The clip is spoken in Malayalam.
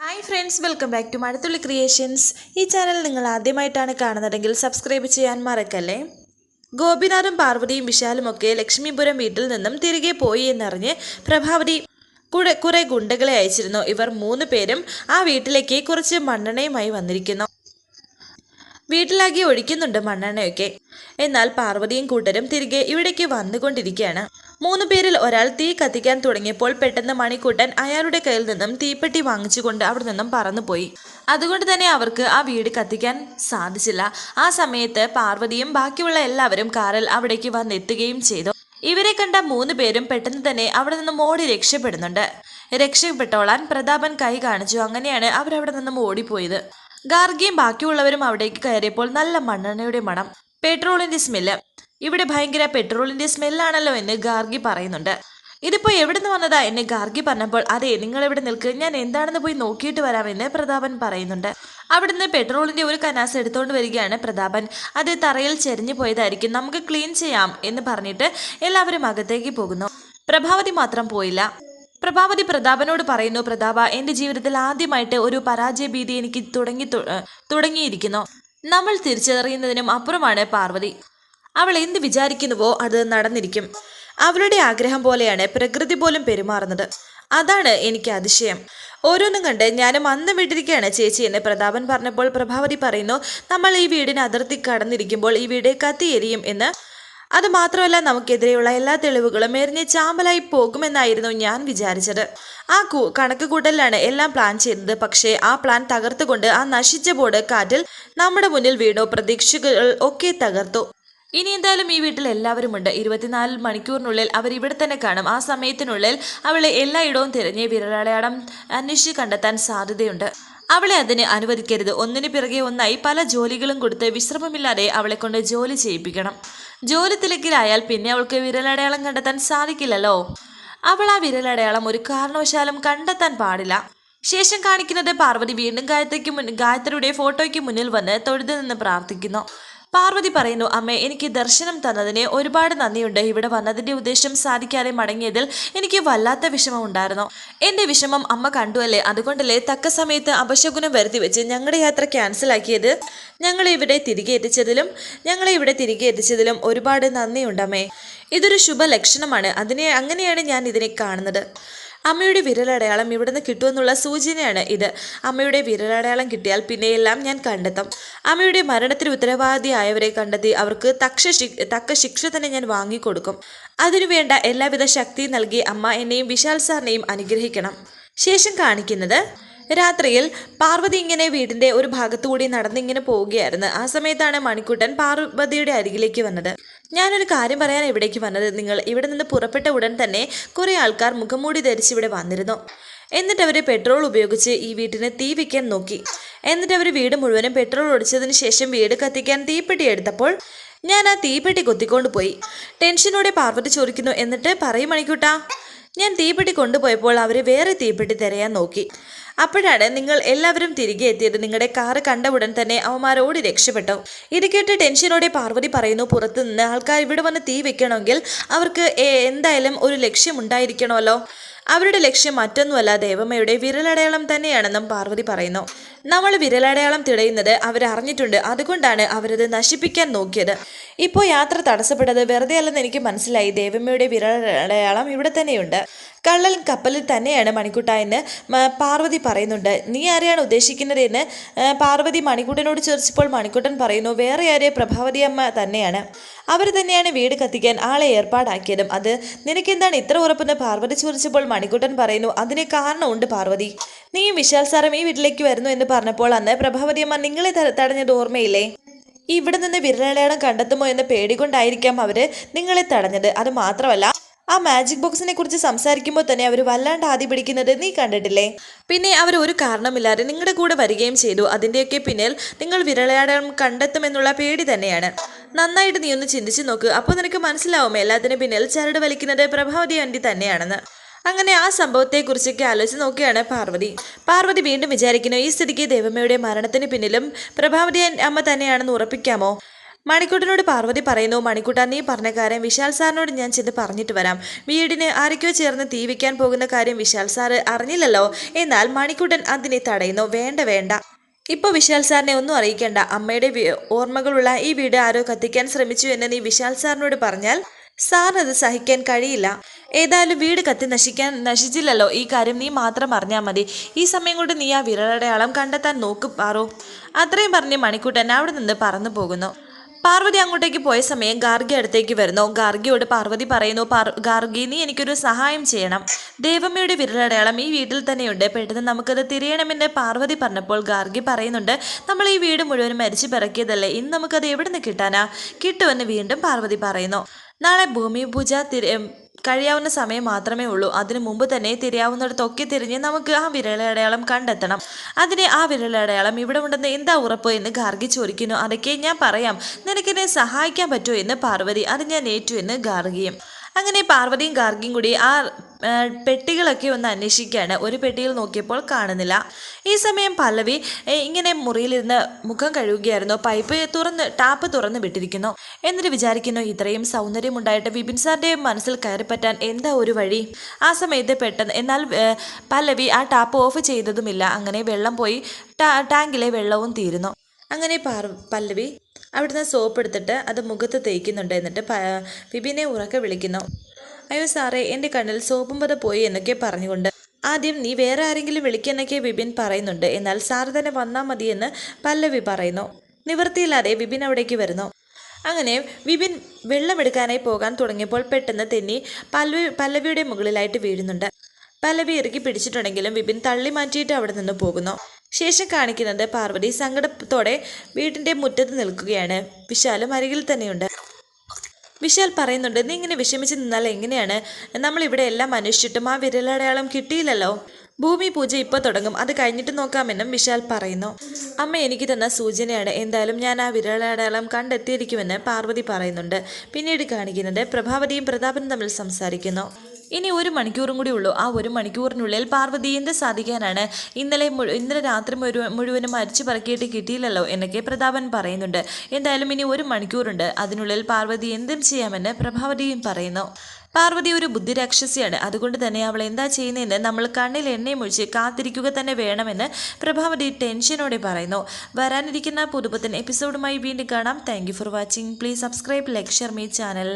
Hi friends welcome back to Mazhathulli creations ഈ ചാനൽ നിങ്ങൾ ആദ്യമായിട്ടാണ് കാണുന്നതെങ്കിൽ സബ്സ്ക്രൈബ് ചെയ്യാൻ മറക്കല്ലേ? ഗോപിനാഥും പാർവതിയും വിശാലും ഒക്കെ ലക്ഷ്മീപുരം വീട്ടിൽ നിന്നും തിരികെ പോയി എന്നറിഞ്ഞ് പ്രഭാവതി കൂടെ കുറെ ഗുണ്ടകളെ അയച്ചിരുന്നു. ഇവർ മൂന്ന് പേരും ആ വീട്ടിലേക്ക് കുറച്ച് മണ്ണെണ്ണയുമായി വന്നിരിക്കുന്നു. വീട്ടിലാകെ ഒഴിക്കുന്നുണ്ട് മണ്ണെണ്ണയൊക്കെ. എന്നാൽ പാർവതിയും കൂട്ടരും തിരികെ ഇവിടേക്ക് വന്നുകൊണ്ടിരിക്കുകയാണ്. മൂന്ന് പേരിൽ ഒരാൾ തീ കത്തിക്കാൻ തുടങ്ങിയപ്പോൾ പെട്ടെന്ന് മണിക്കൂട്ടൻ അയാളുടെ കയ്യിൽ നിന്നും തീപ്പെട്ടി വാങ്ങിച്ചുകൊണ്ട് അവിടെ നിന്നും പറന്നുപോയി. അതുകൊണ്ട് തന്നെ അവർക്ക് ആ വീട് കത്തിക്കാൻ സാധിച്ചില്ല. ആ സമയത്ത് പാർവതിയും ബാക്കിയുള്ള എല്ലാവരും കാറിൽ അവിടേക്ക് വന്നെത്തുകയും ചെയ്തു. ഇവരെ കണ്ട മൂന്ന് പേരും പെട്ടെന്ന് തന്നെ അവിടെ നിന്നും ഓടി രക്ഷപ്പെടുന്നുണ്ട്. രക്ഷപ്പെട്ടോളാൻ പ്രതാപൻ കൈ കാണിച്ചു. അങ്ങനെയാണ് അവരവിടെ നിന്നും ഓടിപ്പോയത്. ഗാർഗിയും ബാക്കിയുള്ളവരും അവിടേക്ക് കയറിയപ്പോൾ നല്ല മണ്ണെണ്ണയുടെ മണം. പെട്രോളിന്റെ സ്മെല്ല്. ഇവിടെ ഭയങ്കര പെട്രോളിന്റെ സ്മെല്ലാണല്ലോ എന്ന് ഗാർഗി പറയുന്നുണ്ട്. ഇതിപ്പോ എവിടുന്ന് വന്നതാ എന്നെ ഗാർഗി പറഞ്ഞപ്പോൾ അതെ നിങ്ങൾ ഇവിടെ നിൽക്കുക ഞാൻ എന്താണെന്ന് പോയി നോക്കിയിട്ട് വരാമെന്ന് പ്രതാപൻ പറയുന്നുണ്ട്. അവിടുന്ന് പെട്രോളിന്റെ ഒരു കനാസ് എടുത്തുകൊണ്ട് വരികയാണ് പ്രതാപൻ. അത് തറയിൽ ചെരിഞ്ഞു പോയതായിരിക്കും. നമുക്ക് ക്ലീൻ ചെയ്യാം എന്ന് പറഞ്ഞിട്ട് എല്ലാവരും അകത്തേക്ക് പോകുന്നു. പ്രഭാവതി മാത്രം പോയില്ല. പ്രഭാവതി പ്രതാപനോട് പറയുന്നു പ്രതാപ എന്റെ ജീവിതത്തിൽ ആദ്യമായിട്ട് ഒരു പരാജയ ഭീതി എനിക്ക് തുടങ്ങി തുടങ്ങിയിരിക്കുന്നു. നമ്മൾ തിരിച്ചറിയുന്നതിനും അപ്പുറമാണ് പാർവതി. അവൾ എന്ത് വിചാരിക്കുന്നുവോ അത് നടന്നിരിക്കും. അവളുടെ ആഗ്രഹം പോലെയാണ് പ്രകൃതി പോലും പെരുമാറുന്നത്. അതാണ് എനിക്ക് അതിശയം. ഓരോന്നും കണ്ട് ഞാനും അന്ന് വിട്ടിരിക്കുകയാണ് ചേച്ചി എന്ന് പ്രതാപൻ പറഞ്ഞപ്പോൾ പ്രഭാവതി പറയുന്നു നമ്മൾ ഈ വീടിന് അതിർത്തി കടന്നിരിക്കുമ്പോൾ ഈ വീട് കത്തിയെരിയും എന്ന്. അത് മാത്രമല്ല നമുക്കെതിരെയുള്ള എല്ലാ തെളിവുകളും എറിഞ്ഞ് ചാമ്പലായി പോകുമെന്നായിരുന്നു ഞാൻ വിചാരിച്ചത്. ആ കൂ കണക്ക് കൂട്ടലിലാണ് എല്ലാം പ്ലാൻ ചെയ്തത്. പക്ഷേ ആ പ്ലാൻ തകർത്തുകൊണ്ട് ആ നശിച്ച ബോർഡ് കാറ്റിൽ നമ്മുടെ മുന്നിൽ വീണു. പ്രതീക്ഷകൾ ഒക്കെ തകർത്തു. ഇനി എന്തായാലും ഈ വീട്ടിൽ എല്ലാവരും ഉണ്ട് ഇരുപത്തിനാല് മണിക്കൂറിനുള്ളിൽ അവർ ഇവിടെ തന്നെ കാണും. ആ സമയത്തിനുള്ളിൽ അവളെ എല്ലായിടവും തിരഞ്ഞ് വിരലടയാളം അന്വേഷിച്ച് കണ്ടെത്താൻ സാധ്യതയുണ്ട്. അവളെ അതിന് അനുവദിക്കരുത്. ഒന്നിന് പിറകെ ഒന്നായി പല ജോലികളും കൊടുത്ത് വിശ്രമമില്ലാതെ അവളെ കൊണ്ട് ജോലി ചെയ്യിപ്പിക്കണം. ജോലി തിരക്കിലായാൽ പിന്നെ അവൾക്ക് വിരലടയാളം കണ്ടെത്താൻ സാധിക്കില്ലല്ലോ. അവൾ ആ വിരലടയാളം ഒരു കാരണവശാലും കണ്ടെത്താൻ പാടില്ല. ശേഷം കാണിക്കുന്നത് പാർവതി വീണ്ടും ഗായത്രിക്ക് മുൻ ഗായത്രിയുടെ ഫോട്ടോയ്ക്ക് മുന്നിൽ വന്ന് തൊഴുതു നിന്ന് പ്രാർത്ഥിക്കുന്നു. പാർവതി പറയുന്നു അമ്മ എനിക്ക് ദർശനം തന്നതിന് ഒരുപാട് നന്ദിയുണ്ട്. ഇവിടെ വന്നതിന്റെ ഉദ്ദേശം സാധിക്കാതെ മടങ്ങിയതിൽ എനിക്ക് വല്ലാത്ത വിഷമം ഉണ്ടായിരുന്നു. എന്റെ വിഷമം അമ്മ കണ്ടുവല്ലേ? അതുകൊണ്ടല്ലേ തക്ക സമയത്ത് അപശകുനം വരുത്തി വെച്ച് ഞങ്ങളുടെ യാത്ര ക്യാൻസൽ ആക്കിയത്? ഞങ്ങളെ ഇവിടെ തിരികെ എത്തിച്ചതിലും ഞങ്ങളെ ഇവിടെ തിരികെ എത്തിച്ചതിലും ഒരുപാട് നന്ദിയുണ്ടമ്മേ ഇതൊരു ശുഭലക്ഷണമാണ്. അതിനെ അങ്ങനെയാണ് ഞാൻ ഇതിനെ കാണുന്നത്. അമ്മയുടെ വിരലടയാളം ഇവിടുന്ന് കിട്ടുമെന്നുള്ള സൂചനയാണ് ഇത്. അമ്മയുടെ വിരലടയാളം കിട്ടിയാൽ പിന്നെയെല്ലാം ഞാൻ കണ്ടെത്തും. അമ്മയുടെ മരണത്തിന് ഉത്തരവാദിയായവരെ കണ്ടെത്തി അവർക്ക് തക്ഷ തക്ക ശിക്ഷ തന്നെ ഞാൻ വാങ്ങിക്കൊടുക്കും. അതിനുവേണ്ട എല്ലാവിധ ശക്തിയും നൽകി അമ്മ എന്നെയും വിശാൽ സാറിനെയും അനുഗ്രഹിക്കണം. ശേഷം കാണിക്കുന്നത് രാത്രിയിൽ പാർവതി ഇങ്ങനെ വീടിന്റെ ഒരു ഭാഗത്തുകൂടി നടന്നിങ്ങനെ പോവുകയായിരുന്നു. ആ സമയത്താണ് മണിക്കുട്ടൻ പാർവതിയുടെ അരികിലേക്ക് വന്നത്. ഞാനൊരു കാര്യം പറയാൻ ഇവിടേക്ക് വന്നത്. നിങ്ങൾ ഇവിടെ നിന്ന് പുറപ്പെട്ട ഉടൻ തന്നെ കുറേ ആൾക്കാർ മുഖംമൂടി ധരിച്ച് ഇവിടെ വന്നിരുന്നു. എന്നിട്ട് അവർ പെട്രോൾ ഉപയോഗിച്ച് ഈ വീട്ടിന് തീ വയ്ക്കാൻ നോക്കി. എന്നിട്ട് അവർ വീട് മുഴുവനും പെട്രോൾ ഒടിച്ചതിന് ശേഷം വീട് കത്തിക്കാൻ തീപ്പെട്ടി എടുത്തപ്പോൾ ഞാൻ ആ തീപ്പെട്ടി കൊത്തിക്കൊണ്ട് പോയി. ടെൻഷനോടെ പാർവതി ചോദിക്കുന്നു എന്നിട്ട് പറയും മണിക്കൂട്ടാ. ഞാൻ തീപ്പെട്ടി കൊണ്ടുപോയപ്പോൾ അവർ വേറെ തീപ്പെട്ടി തിരയാൻ നോക്കി. അപ്പോഴാണ് നിങ്ങൾ എല്ലാവരും തിരികെ എത്തിയത്. നിങ്ങളുടെ കാറ് കണ്ട ഉടൻ തന്നെ അവന്മാരോടി രക്ഷപ്പെട്ടു. ഇത് കേട്ട് ടെൻഷനോടെ പാർവതി പറയുന്നു പുറത്തു നിന്ന് ആൾക്കാർ ഇവിടെ വന്ന് തീ വെക്കണമെങ്കിൽ അവർക്ക് എന്തായാലും ഒരു ലക്ഷ്യമുണ്ടായിരിക്കണമല്ലോ അവരുടെ ലക്ഷ്യം മറ്റൊന്നുമല്ല ദേവമ്മയുടെ വിരലടയാളം തന്നെയാണെന്നും പാർവതി പറയുന്നു. നമ്മൾ വിരലടയാളം തിടയുന്നത് അവരറിഞ്ഞിട്ടുണ്ട് അതുകൊണ്ടാണ് അവരത് നശിപ്പിക്കാൻ നോക്കിയത്. ഇപ്പോൾ യാത്ര തടസ്സപ്പെട്ടത് വെറുതെ അല്ലെന്ന് എനിക്ക് മനസ്സിലായി. ദേവമ്മയുടെ വിരലടയാളം ഇവിടെ തന്നെയുണ്ട്. കള്ളൻ കപ്പലിൽ തന്നെയാണ് മണിക്കുട്ട എന്ന് പാർവതി പറയുന്നുണ്ട്. നീ ആരെയാണ് ഉദ്ദേശിക്കുന്നത് എന്ന് പാർവതി മണിക്കുട്ടനോട് ചോദിച്ചപ്പോൾ മണിക്കുട്ടൻ പറയുന്നു വേറെ ആരെ? പ്രഭാവതി അമ്മ തന്നെയാണ്. അവർ തന്നെയാണ് വീട് കത്തിക്കാൻ ആളെ ഏർപ്പാടാക്കിയതും. അത് നിനക്കെന്താണ് ഇത്ര ഉറപ്പെന്ന്? പാർവതി ചോദിച്ചപ്പോൾ മണിക്കുട്ടൻ പറയുന്നു അതിന് കാരണമുണ്ട് പാർവതി. നീയും വിശാൽ സാറും ഈ വീട്ടിലേക്ക് വരുന്നു എന്ന് പറഞ്ഞപ്പോൾ അന്ന് പ്രഭാവതി അമ്മ നിങ്ങളെ തടഞ്ഞത് ഓർമ്മയില്ലേ? ഇവിടെ നിന്ന് വിരലടയാളം കണ്ടെത്തുമോ എന്ന പേടികൊണ്ടായിരിക്കാം അവർ നിങ്ങളെ തടഞ്ഞത്. അത് മാത്രമല്ല ആ മാജിക് ബോക്സിനെ കുറിച്ച് സംസാരിക്കുമ്പോൾ തന്നെ അവർ വല്ലാണ്ട് ആദ്യ പിടിക്കുന്നത് നീ കണ്ടിട്ടില്ലേ? പിന്നെ അവർ ഒരു കാരണമില്ലാതെ നിങ്ങളുടെ കൂടെ വരികയും ചെയ്തു. അതിന്റെയൊക്കെ പിന്നിൽ നിങ്ങൾ വിരളയാടം കണ്ടെത്തുമെന്നുള്ള പേടി തന്നെയാണ്. നന്നായിട്ട് നീ ഒന്ന് ചിന്തിച്ചു നോക്ക്. അപ്പോൾ നിനക്ക് മനസ്സിലാവും എല്ലാത്തിനും പിന്നിൽ ചരട് വലിക്കുന്നത് പ്രഭാവതി ആന്റി തന്നെയാണെന്ന്. അങ്ങനെ ആ സംഭവത്തെക്കുറിച്ചൊക്കെ ആലോചിച്ച് നോക്കുകയാണ് പാർവതി. പാർവതി വീണ്ടും വിചാരിക്കുന്നു ഈ സ്ഥിതിക്ക് ദേവമ്മയുടെ മരണത്തിന് പിന്നിലും പ്രഭാവതി അമ്മ തന്നെയാണെന്ന് ഉറപ്പിക്കാമോ? മണിക്കുട്ടനോട് പാർവതി പറയുന്നു മണിക്കുട്ട നീ പറഞ്ഞ കാര്യം വിശാൽ സാറിനോട് ഞാൻ ചെന്ന് പറഞ്ഞിട്ട് വരാം. വീടിന് ആരൊക്കെയോ ചേർന്ന് തീ വയ്ക്കാൻ പോകുന്ന കാര്യം വിശാൽ സാറ് അറിഞ്ഞില്ലല്ലോ. എന്നാൽ മണിക്കുട്ടൻ അതിനെ തടയുന്നു. വേണ്ട വേണ്ട. ഇപ്പോൾ വിശാൽ സാറിനെ ഒന്നും അറിയിക്കേണ്ട. അമ്മയുടെ ഓർമ്മകളുള്ള ഈ വീട് ആരോ കത്തിക്കാൻ ശ്രമിച്ചു എന്ന് നീ വിശാൽ സാറിനോട് പറഞ്ഞാൽ സാറിനത് സഹിക്കാൻ കഴിയില്ല. ഏതായാലും വീട് കത്തി നശിക്കാൻ നശിച്ചില്ലല്ലോ. ഈ കാര്യം നീ മാത്രം അറിഞ്ഞാൽ മതി. ഈ സമയം കൊണ്ട് നീ ആ വിരലടയാളം കണ്ടെത്താൻ നോക്ക് പാറു. അത്രയും പറഞ്ഞ് മണിക്കൂട്ടൻ അവിടെ നിന്ന് പറന്നു പോകുന്നു. പാർവതി അങ്ങോട്ടേക്ക് പോയ സമയം ഗാർഗി അടുത്തേക്ക് വരുന്നു. ഗാർഗിയോട് പാർവതി പറയുന്നു "പാർ- ഗാർഗി നീ എനിക്കൊരു സഹായം ചെയ്യണം. ദേവമ്മയുടെ വിരലടയാളം ഈ വീട്ടിൽ തന്നെയുണ്ട്. പെട്ടെന്ന് നമുക്കത് തിരയണമെന്ന് പാർവതി പറഞ്ഞപ്പോൾ ഗാർഗി പറയുന്നുണ്ട് നമ്മൾ ഈ വീട് മുഴുവൻ മരിച്ചു പിറക്കിയതല്ലേ. ഇന്ന് നമുക്കത് എവിടെ നിന്ന് കിട്ടാനാ? കിട്ടുമെന്ന് വീണ്ടും പാർവതി പറയുന്നു. നാളെ ഭൂമി പൂജ കഴിയാവുന്ന സമയം മാത്രമേ ഉള്ളൂ. അതിനു മുമ്പ് തന്നെ തിരിയാവുന്നിടത്തൊക്കെ തിരിഞ്ഞ് നമുക്ക് ആ വിരലടയാളം കണ്ടെത്തണം. അതിന് ആ വിരലടയാളം ഇവിടെ ഉണ്ടെന്ന് എന്താ ഉറപ്പ് എന്ന് ഗാർഗി ചോദിക്കുന്നു. അതൊക്കെ ഞാൻ പറയാം. നിനക്കെന്നെ സഹായിക്കാൻ പറ്റുമോ എന്ന് പാർവതി അത് ഞാൻ ഏറ്റു എന്ന് ഗാർഗിയും. അങ്ങനെ പാർവതിയും ഗാർഗിയും കൂടി ആ പെട്ടികളൊക്കെ ഒന്ന് അന്വേഷിക്കുകയാണ്. ഒരു പെട്ടിയിൽ നോക്കിയപ്പോൾ കാണുന്നില്ല. ഈ സമയം പല്ലവി ഇങ്ങനെ മുറിയിലിരുന്ന് മുഖം കഴുകുകയായിരുന്നു. പൈപ്പ് തുറന്ന് ടാപ്പ് തുറന്ന് വിട്ടിരിക്കുന്നു. എന്നിട്ട് വിചാരിക്കുന്നു ഇത്രയും സൗന്ദര്യമുണ്ടായിട്ട് വിപിൻ സാറിന്റെ മനസ്സിൽ കയറിപ്പറ്റാൻ എന്താ ഒരു വഴി? ആ സമയത്ത് പെട്ടെന്ന് എന്നാൽ പല്ലവി ആ ടാപ്പ് ഓഫ് ചെയ്തതുമില്ല. അങ്ങനെ വെള്ളം പോയി ടാങ്കിലെ വെള്ളവും തീരുന്നു. അങ്ങനെ പാർ പല്ലവി അവിടുന്ന് സോപ്പ് എടുത്തിട്ട് അത് മുഖത്ത് തേക്കുന്നുണ്ട് എന്നിട്ട് വിപിനെ ഉറക്കെ വിളിക്കുന്നു. അയ്യോ സാറേ എന്റെ കണ്ണിൽ സോപ്പും പത പോയി എന്നൊക്കെ പറഞ്ഞുകൊണ്ട് ആദ്യം നീ വേറെ ആരെങ്കിലും വിളിക്കെന്നൊക്കെ വിപിൻ പറയുന്നുണ്ട്. എന്നാൽ സാർ തന്നെ വന്നാൽ മതിയെന്ന് പല്ലവി പറയുന്നു. നിവൃത്തിയില്ലാതെ വിപിൻ അവിടേക്ക് വരുന്നു. അങ്ങനെ വിപിൻ വെള്ളമെടുക്കാനായി പോകാൻ തുടങ്ങിയപ്പോൾ പെട്ടെന്ന് തെന്നി പല്ലവി പല്ലവിയുടെ മുകളിലായിട്ട് വീഴുന്നുണ്ട്. പല്ലവി ഇറുക്കി പിടിച്ചിട്ടുണ്ടെങ്കിലും വിപിൻ തള്ളി മാറ്റിയിട്ട് അവിടെ നിന്ന് പോകുന്നു. ശേഷം കാണിക്കുന്നത് പാർവതി സങ്കടത്തോടെ വീടിന്റെ മുറ്റത്ത് നിൽക്കുകയാണ്. വിശാലും അരികിൽ തന്നെയുണ്ട്. വിശാൽ പറയുന്നുണ്ട് നീ ഇങ്ങനെ വിഷമിച്ച് നിന്നാൽ എങ്ങനെയാണ്? നമ്മൾ ഇവിടെ എല്ലാം അന്വേഷിച്ചിട്ടും ആ വിരലടയാളം കിട്ടിയില്ലല്ലോ. ഭൂമി പൂജ ഇപ്പോൾ തുടങ്ങും. അത് കഴിഞ്ഞിട്ട് നോക്കാമെന്നും വിശാൽ പറയുന്നു. അമ്മ എനിക്ക് തന്ന സൂചനയാണ്. എന്തായാലും ഞാൻ ആ വിരലടയാളം കണ്ടെത്തിയിരിക്കുമെന്ന് പാർവതി പറയുന്നുണ്ട്. പിന്നീട് കാണിക്കുന്നത് പ്രഭാവതിയും പ്രതാപനും തമ്മിൽ സംസാരിക്കുന്നു. ഇനി ഒരു മണിക്കൂറും കൂടി ഉള്ളൂ. ആ ഒരു മണിക്കൂറിനുള്ളിൽ പാർവതി എന്ത് സാധിക്കാനാണ്? ഇന്നലെ മുഴു- ഇന്നലെ രാത്രി മുഴുവൻ മുഴുവനും അരിച്ചു പറക്കിയിട്ട് കിട്ടിയില്ലല്ലോ എന്നൊക്കെ പ്രതാപൻ പറയുന്നുണ്ട്. എന്തായാലും ഇനി ഒരു മണിക്കൂറുണ്ട്. അതിനുള്ളിൽ പാർവതി എന്തും ചെയ്യാമെന്ന് പ്രഭാവതിയും പറയുന്നു. പാർവതി ഒരു ബുദ്ധിരാക്ഷസിയാണ്. അതുകൊണ്ട് തന്നെ അവൾ എന്താ ചെയ്യുന്നതെന്ന് നമ്മൾ കണ്ണിൽ എണ്ണയും ഒഴിച്ച് കാത്തിരിക്കുക തന്നെ വേണമെന്ന് പ്രഭാവതി ടെൻഷനോടെ പറയുന്നു. വരാനിരിക്കുന്ന പുതുപുത്തൻ എപ്പിസോഡുമായി വീണ്ടും കാണാം. Thank for watching please subscribe like share me channel